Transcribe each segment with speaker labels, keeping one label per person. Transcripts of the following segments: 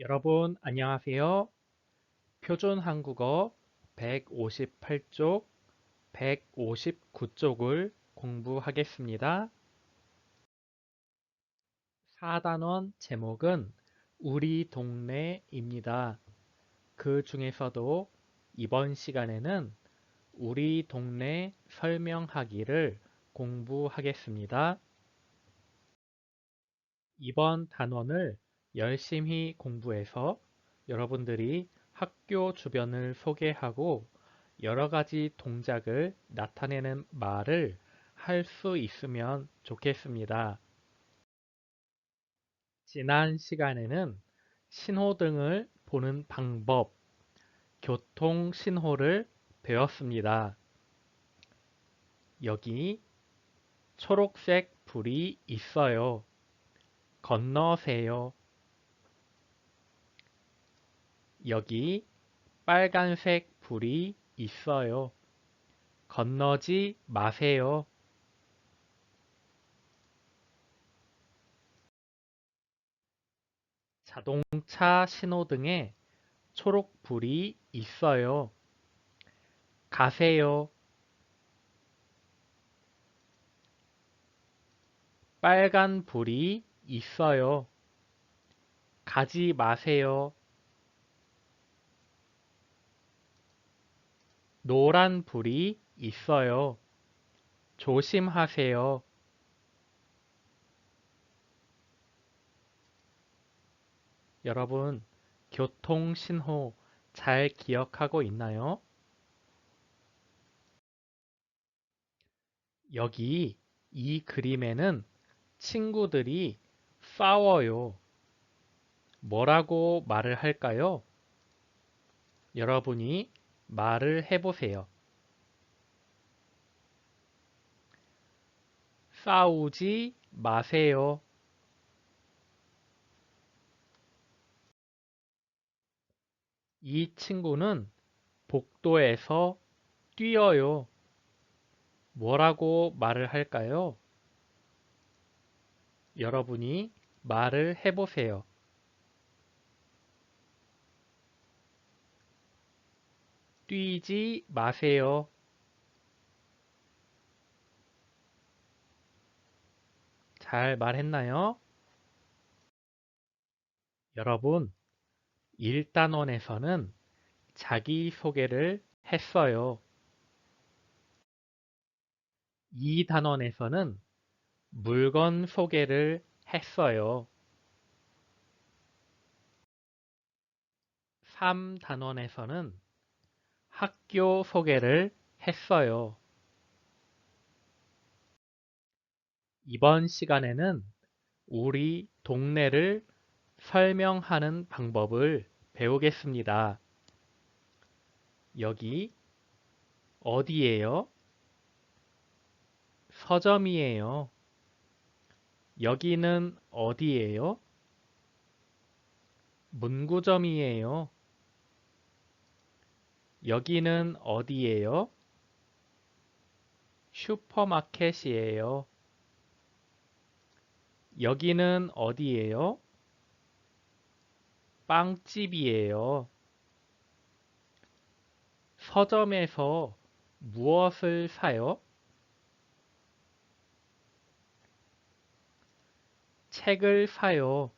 Speaker 1: 여러분 안녕하세요. 표준 한국어 158쪽, 159쪽을 공부하겠습니다. 4단원 제목은 우리 동네입니다. 그 중에서도 이번 시간에는 우리 동네 설명하기를 공부하겠습니다. 이번 단원을 열심히 공부해서 여러분들이 학교 주변을 소개하고 여러 가지 동작을 나타내는 말을 할 수 있으면 좋겠습니다. 지난 시간에는 신호등을 보는 방법, 교통 신호를 배웠습니다. 여기 초록색 불이 있어요. 건너세요. 여기 빨간색 불이 있어요. 건너지 마세요. 자동차 신호등에 초록불이 있어요. 가세요. 빨간 불이 있어요. 가지 마세요. 노란 불이 있어요. 조심하세요. 여러분, 교통신호 잘 기억하고 있나요? 여기 이 그림에는 친구들이 싸워요. 뭐라고 말을 할까요? 여러분이 말을 해보세요. 싸우지 마세요. 이 친구는 복도에서 뛰어요. 뭐라고 말을 할까요? 여러분이 말을 해보세요. 뛰지 마세요. 잘 말했나요? 여러분, 1단원에서는 자기소개를 했어요. 2단원에서는 물건 소개를 했어요. 3단원에서는 학교 소개를 했어요. 이번 시간에는 우리 동네를 설명하는 방법을 배우겠습니다. 여기 어디예요? 서점이에요. 여기는 어디예요? 문구점이에요. 여기는 어디예요? 슈퍼마켓이에요. 여기는 어디예요? 빵집이에요. 서점에서 무엇을 사요? 책을 사요.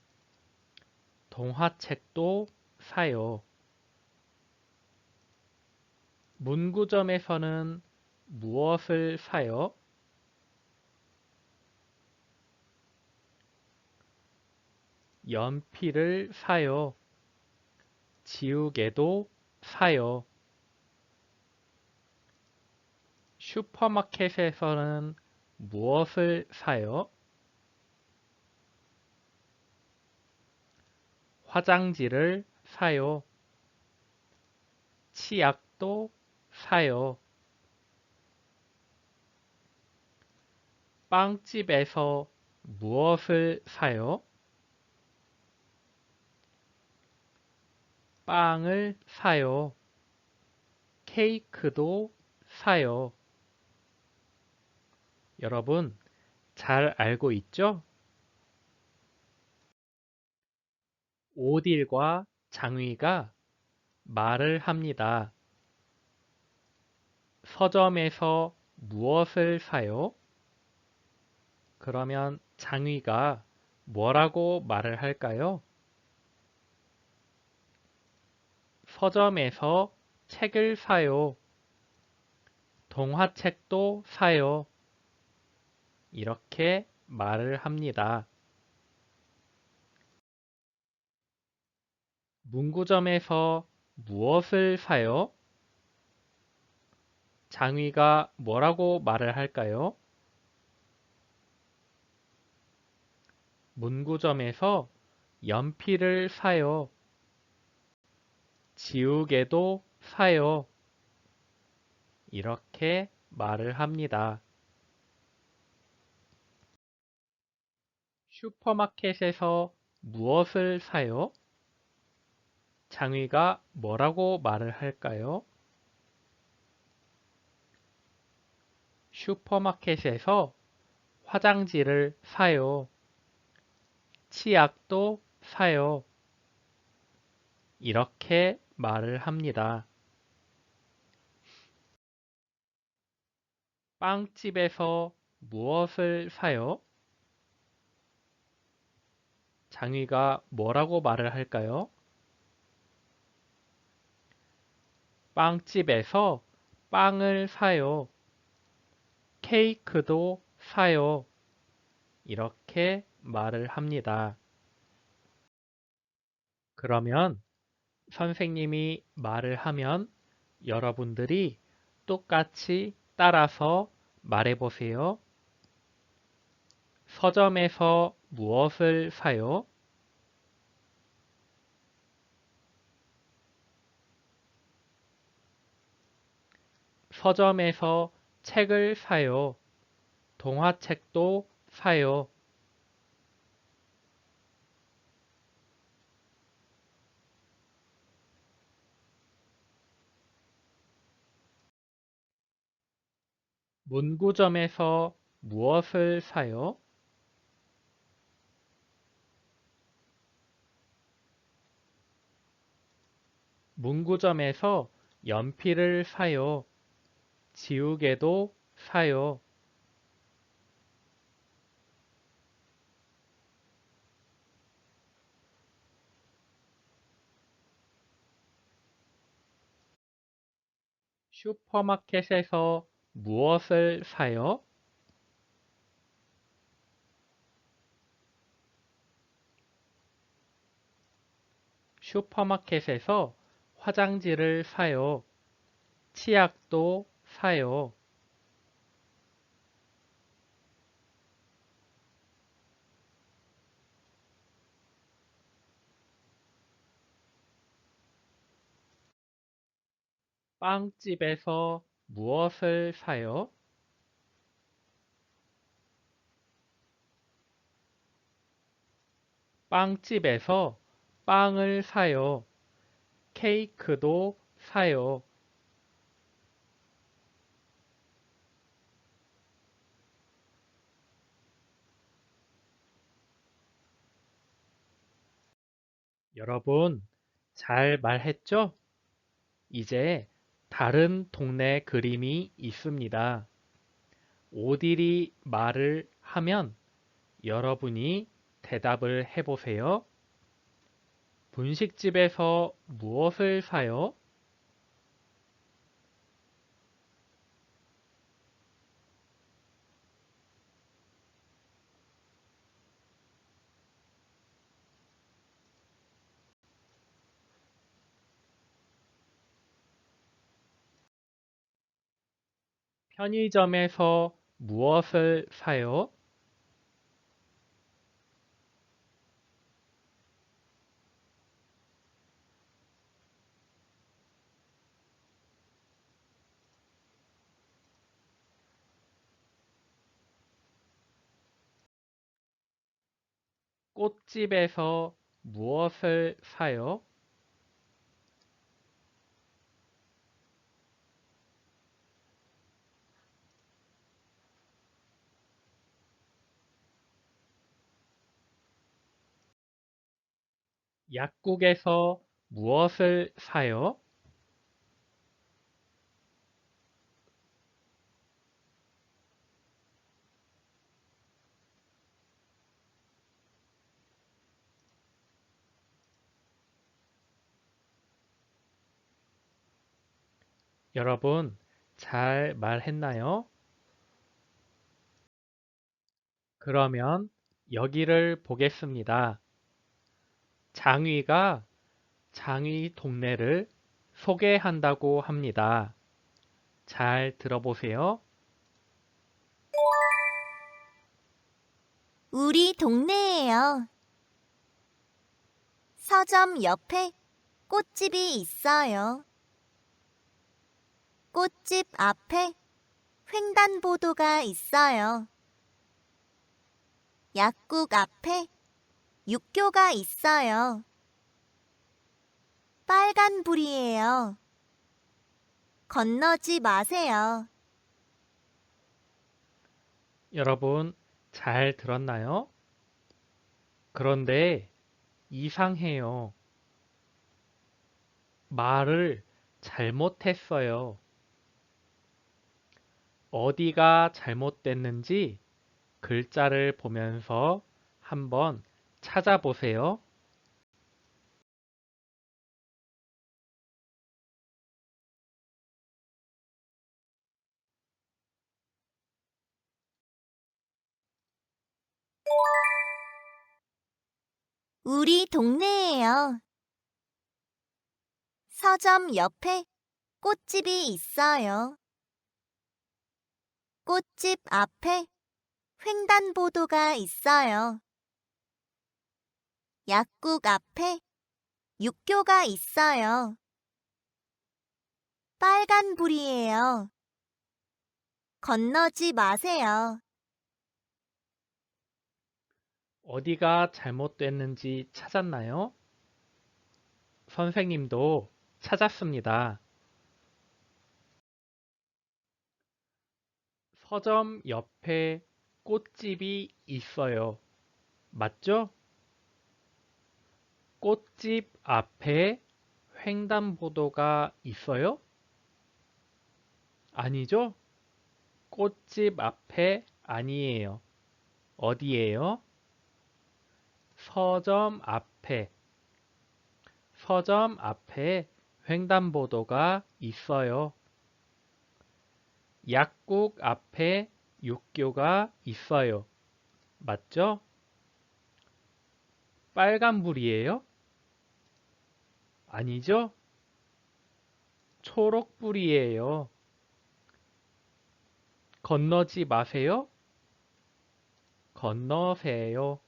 Speaker 1: 동화책도 사요. 문구점에서는 무엇을 사요? 연필을 사요. 지우개도 사요. 슈퍼마켓에서는 무엇을 사요? 화장지를 사요. 치약도 사요. 빵집에서 무엇을 사요? 빵을 사요. 케이크도 사요. 여러분, 잘 알고 있죠? 오딜과 장위가 말을 합니다. 서점에서 무엇을 사요? 그러면 장위가 뭐라고 말을 할까요? 서점에서 책을 사요. 동화책도 사요. 이렇게 말을 합니다. 문구점에서 무엇을 사요? 장위가 뭐라고 말을 할까요? 문구점에서 연필을 사요. 지우개도 사요. 이렇게 말을 합니다. 슈퍼마켓에서 무엇을 사요? 장위가 뭐라고 말을 할까요? 슈퍼마켓에서 화장지를 사요. 치약도 사요. 이렇게 말을 합니다. 빵집에서 무엇을 사요? 장위가 뭐라고 말을 할까요? 빵집에서 빵을 사요. 케이크도 사요. 이렇게 말을 합니다. 그러면 선생님이 말을 하면 여러분들이 똑같이 따라서 말해보세요. 서점에서 무엇을 사요? 서점에서 책을 사요. 동화책도 사요. 문구점에서 무엇을 사요? 문구점에서 연필을 사요. 지우개도 사요. 슈퍼마켓에서 무엇을 사요? 슈퍼마켓에서 화장지를 사요. 치약도 사요. 빵집에서 무엇을 사요? 빵집에서 빵을 사요. 케이크도 사요. 여러분, 잘 말했죠? 이제 다른 동네 그림이 있습니다. 오딜이 말을 하면 여러분이 대답을 해보세요. 분식집에서 무엇을 사요? 편의점에서 무엇을 사요? 꽃집에서 무엇을 사요? 약국에서 무엇을 사요? 여러분, 잘 말했나요? 그러면 여기를 보겠습니다. 장위가 장위 동네를 소개한다고 합니다. 잘 들어보세요.
Speaker 2: 우리 동네에요. 서점 옆에 꽃집이 있어요. 꽃집 앞에 횡단보도가 있어요. 약국 앞에 육교가 있어요. 빨간 불이에요. 건너지 마세요.
Speaker 1: 여러분, 잘 들었나요? 그런데 이상해요. 말을 잘못했어요. 어디가 잘못됐는지 글자를 보면서 한번 찾아보세요.
Speaker 2: 우리 동네에요. 서점 옆에 꽃집이 있어요. 꽃집 앞에 횡단보도가 있어요. 약국 앞에 육교가 있어요. 빨간 불이에요. 건너지 마세요.
Speaker 1: 어디가 잘못됐는지 찾았나요? 선생님도 찾았습니다. 서점 옆에 꽃집이 있어요. 맞죠? 꽃집 앞에 횡단보도가 있어요? 아니죠? 꽃집 앞에 아니에요. 어디예요? 서점 앞에 서점 앞에 횡단보도가 있어요. 약국 앞에 육교가 있어요. 맞죠? 빨간불이에요? 아니죠? 초록불이에요. 건너지 마세요. 건너세요.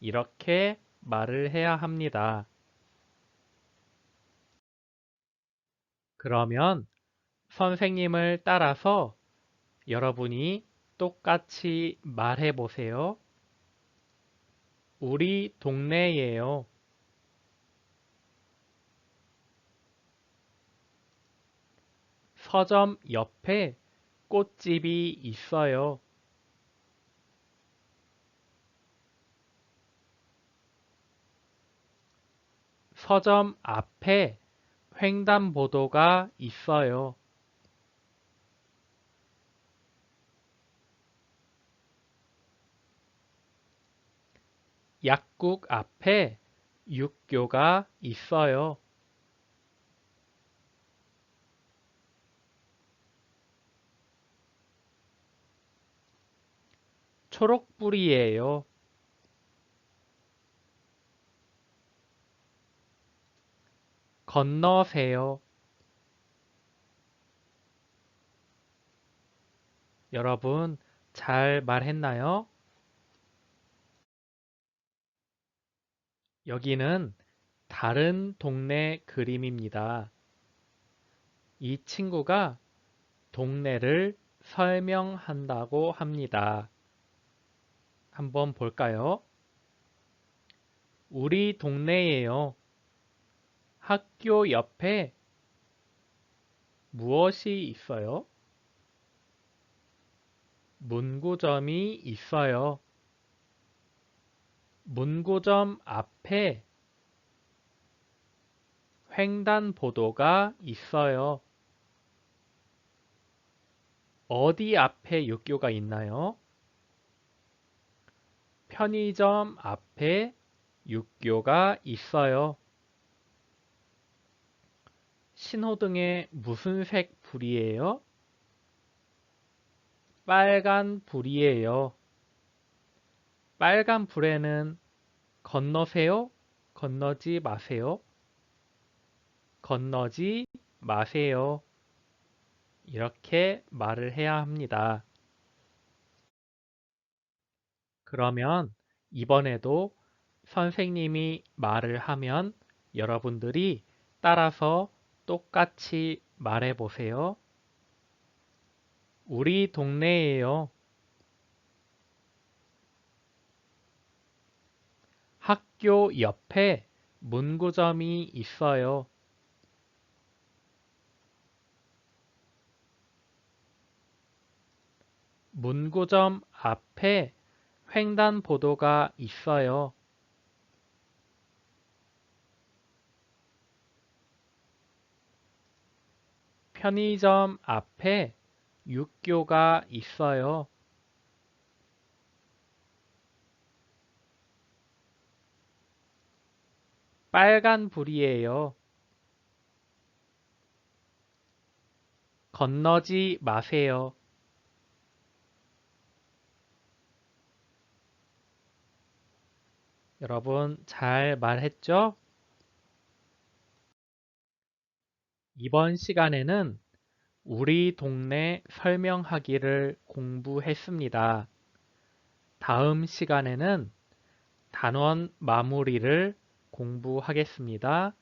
Speaker 1: 이렇게 말을 해야 합니다. 그러면 선생님을 따라서 여러분이 똑같이 말해 보세요. 우리 동네예요. 서점 옆에 꽃집이 있어요. 서점 앞에 횡단보도가 있어요. 약국 앞에 육교가 있어요. 초록불이에요. 건너세요. 여러분, 잘 말했나요? 여기는 다른 동네 그림입니다. 이 친구가 동네를 설명한다고 합니다. 한번 볼까요? 우리 동네에요. 학교 옆에 무엇이 있어요? 문구점이 있어요. 문구점 앞에 횡단보도가 있어요. 어디 앞에 육교가 있나요? 편의점 앞에 육교가 있어요. 신호등에 무슨 색 불이에요? 빨간 불이에요. 빨간 불에는 건너세요? 건너지 마세요? 건너지 마세요. 이렇게 말을 해야 합니다. 그러면 이번에도 선생님이 말을 하면 여러분들이 따라서 똑같이 말해 보세요. 우리 동네에요. 학교 옆에 문구점이 있어요. 문구점 앞에 횡단보도가 있어요. 편의점 앞에 육교가 있어요. 빨간 불이에요. 건너지 마세요. 여러분 잘 말했죠? 이번 시간에는 우리 동네 설명하기를 공부했습니다. 다음 시간에는 단원 마무리를 공부하겠습니다.